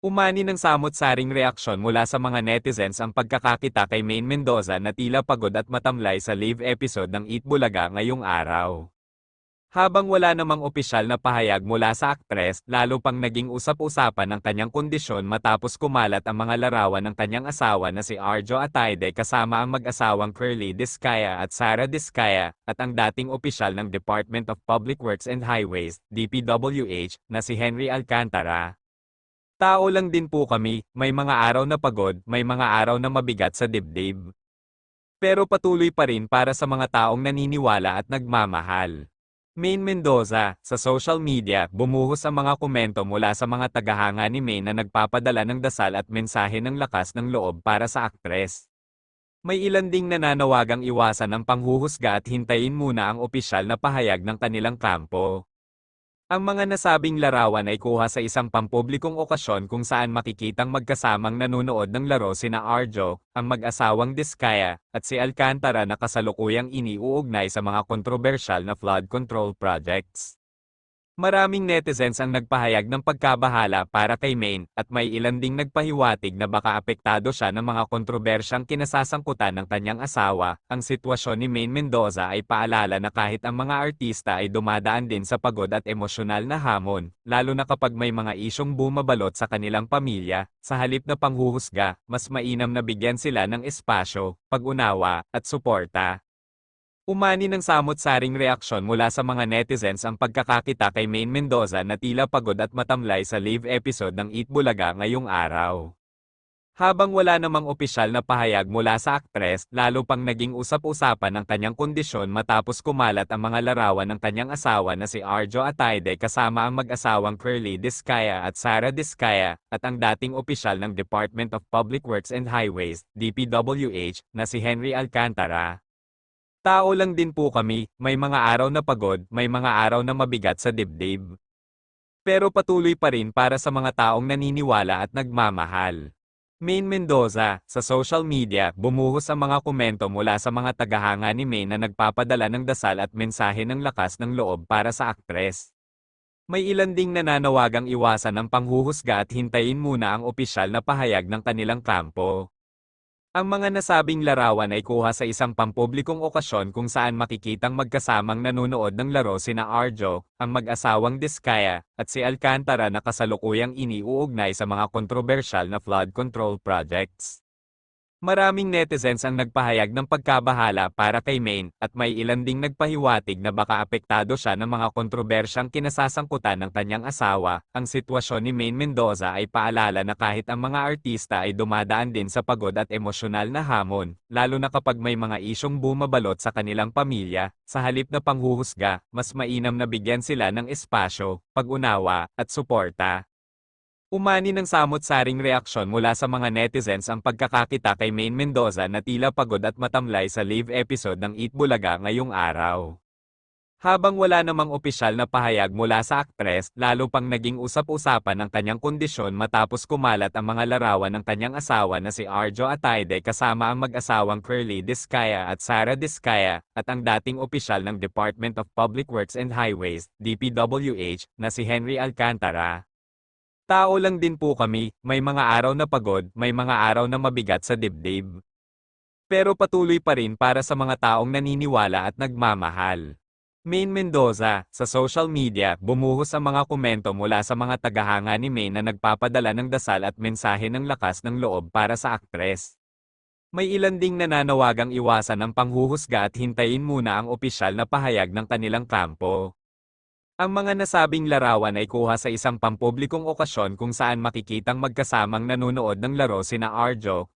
Umani ng samot-saring reaksyon mula sa mga netizens ang pagkakakita kay Maine Mendoza na tila pagod at matamlay sa live episode ng Eat Bulaga ngayong araw. Habang wala namang opisyal na pahayag mula sa aktres, lalo pang naging usap-usapan ang kanyang kondisyon matapos kumalat ang mga larawan ng kanyang asawa na si Arjo Ataide kasama ang mag-asawang Curly Discaya at Sara Discaya, at ang dating opisyal ng Department of Public Works and Highways, DPWH, na si Henry Alcantara. Tao lang din po kami, may mga araw na pagod, may mga araw na mabigat sa dibdib. Pero patuloy pa rin para sa mga taong naniniwala at nagmamahal. Maine Mendoza, sa social media, bumuhos ang mga komento mula sa mga tagahanga ni Maine na nagpapadala ng dasal at mensahe ng lakas ng loob para sa aktres. May ilan ding nananawagang iwasan ang panghuhusga at hintayin muna ang opisyal na pahayag ng kanilang kampo. Ang mga nasabing larawan ay kuha sa isang pampublikong okasyon kung saan makikitang magkasamang nanunood ng laro sina Arjo, ang mag-asawang Diskaya, at si Alcantara na kasalukuyang iniuugnay sa mga kontrobersyal na flood control projects. Maraming netizens ang nagpahayag ng pagkabahala para kay Maine, at may ilan ding nagpahiwatig na baka apektado siya ng mga kontrobersyang kinasasangkutan ng kanyang asawa. Ang sitwasyon ni Maine Mendoza ay paalala na kahit ang mga artista ay dumadaan din sa pagod at emosyonal na hamon, lalo na kapag may mga isyong bumabalot sa kanilang pamilya, sa halip na panghuhusga, mas mainam na bigyan sila ng espasyo, pag-unawa, at suporta. Umani ng samot-saring reaksyon mula sa mga netizens ang pagkakakita kay Maine Mendoza na tila pagod at matamlay sa live episode ng Eat Bulaga ngayong araw. Habang wala namang opisyal na pahayag mula sa aktres, lalo pang naging usap-usapan ang kanyang kondisyon matapos kumalat ang mga larawan ng kanyang asawa na si Arjo Ataide kasama ang mag-asawang Curly Discaya at Sara Discaya, at ang dating opisyal ng Department of Public Works and Highways, DPWH, na si Henry Alcantara. Tao lang din po kami, may mga araw na pagod, may mga araw na mabigat sa dibdib. Pero patuloy pa rin para sa mga taong naniniwala at nagmamahal. Maine Mendoza, sa social media, bumuhos ang mga komento mula sa mga tagahanga ni Maine na nagpapadala ng dasal at mensahe ng lakas ng loob para sa aktres. May ilan ding nananawagang iwasan ang panghuhusga at hintayin muna ang opisyal na pahayag ng kanilang kampo. Ang mga nasabing larawan ay kuha sa isang pampublikong okasyon kung saan makikitang magkasamang nanunood ng laro sina Arjo, ang mag-asawang Diskaya, at si Alcantara na kasalukuyang iniuugnay sa mga kontrobersyal na flood control projects. Maraming netizens ang nagpahayag ng pagkabahala para kay Maine, at may ilan ding nagpahiwatig na baka apektado siya ng mga kontrobersyang kinasasangkutan ng kanyang asawa. Ang sitwasyon ni Maine Mendoza ay paalala na kahit ang mga artista ay dumadaan din sa pagod at emosyonal na hamon, lalo na kapag may mga isyong bumabalot sa kanilang pamilya, sa halip na panghuhusga, mas mainam na bigyan sila ng espasyo, pag-unawa, at suporta. Umani ng samot-saring reaksyon mula sa mga netizens ang pagkakakita kay Maine Mendoza na tila pagod at matamlay sa live episode ng Eat Bulaga ngayong araw. Habang wala namang opisyal na pahayag mula sa aktres, lalo pang naging usap-usapan ang kanyang kondisyon matapos kumalat ang mga larawan ng kanyang asawa na si Arjo Ataide kasama ang mag-asawang Curly Discaya at Sara Discaya, at ang dating opisyal ng Department of Public Works and Highways, DPWH, na si Henry Alcantara. Tao lang din po kami, may mga araw na pagod, may mga araw na mabigat sa dibdib. Pero patuloy pa rin para sa mga taong naniniwala at nagmamahal. Maine Mendoza, sa social media, bumuhos ang mga komento mula sa mga tagahanga ni Maine na nagpapadala ng dasal at mensahe ng lakas ng loob para sa aktres. May ilan ding nananawagang iwasan ang panghuhusga at hintayin muna ang opisyal na pahayag ng kanilang kampo. Ang mga nasabing larawan ay kuha sa isang pampublikong okasyon kung saan makikitang magkasamang nanunood ng laro sina Arjo,